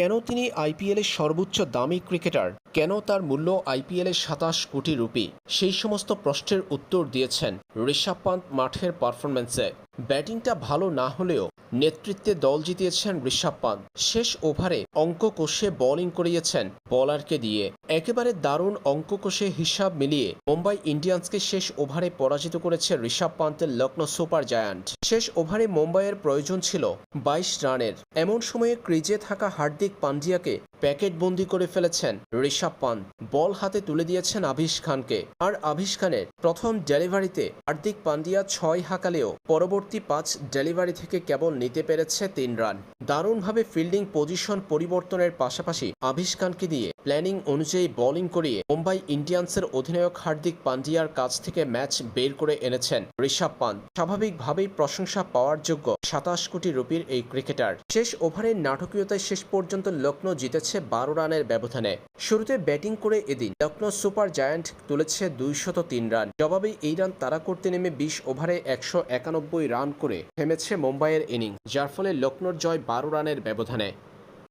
কেন তিনি আইপিএলের সর্বোচ্চ দামি ক্রিকেটার? কেন তার মূল্য আইপিএলের সাতাশ কোটি রুপি? সেই সমস্ত প্রশ্নের উত্তর দিয়েছেন ঋষভ পান্ত মাঠের পারফরম্যান্সে। ব্যাটিংটা ভালো না হলেও নেতৃত্বে দল জিতিয়েছেন ঋষভ পান্ত শেষ ওভারে অঙ্ক কষে বোলিং করিয়েছেন বলারকে দিয়ে। একেবারে দারুণ অঙ্ক কষে হিসাব মিলিয়ে মুম্বাই ইন্ডিয়ান্সকে শেষ ওভারে পরাজিত করেছে ঋষভ পান্তের লক্ষ্ণৌ সুপার জায়ান্ট। শেষ ওভারে মুম্বাইয়ের প্রয়োজন ছিল বাইশ রানের। এমন সময়ে ক্রিজে থাকা হার্দিক পান্ডিয়াকে প্যাকেট বন্দি করে ফেলেছেন ঋষভ পান্ত বল হাতে তুলে দিয়েছেন আভিশ খানকে। আর আভিশ খানের প্রথম ডেলিভারিতে হার্দিক পান্ডিয়া ছয় হাঁকালেও পরবর্তী পাঁচ ডেলিভারি থেকে কেবল নিতে পেরেছে তিন রান। দারুণভাবে ফিল্ডিং পজিশন পরিবর্তনের পাশাপাশি আভিশ খানকে দিয়ে প্ল্যানিং অনুযায়ী বোলিং করিয়ে মুম্বাই ইন্ডিয়ান্সের অধিনায়ক হার্দিক পান্ডিয়ার কাছ থেকে ম্যাচ বের করে এনেছেন ঋষভ পান্ত স্বাভাবিকভাবেই প্রশংসা পাওয়ার যোগ্য সাতাশ কোটি রুপির এই ক্রিকেটার। শেষ ওভারের নাটকীয়তায় শেষ পর্যন্ত লক্ষ্ণৌ জিতেছে বারো রানের ব্যবধানে। শুরুতে ব্যাটিং করে এদিন লক্ষ্ণৌ সুপার জায়ান্ট তুলেছে দুইশত তিন রান। জবাবে এই রান তারা করতে নেমে বিশ ওভারে একশো একানব্বই রান করে থেমেছে মুম্বাইয়ের ইনিংস, যার ফলে লক্ষ্ণৌর জয় বারো রানের ব্যবধানে।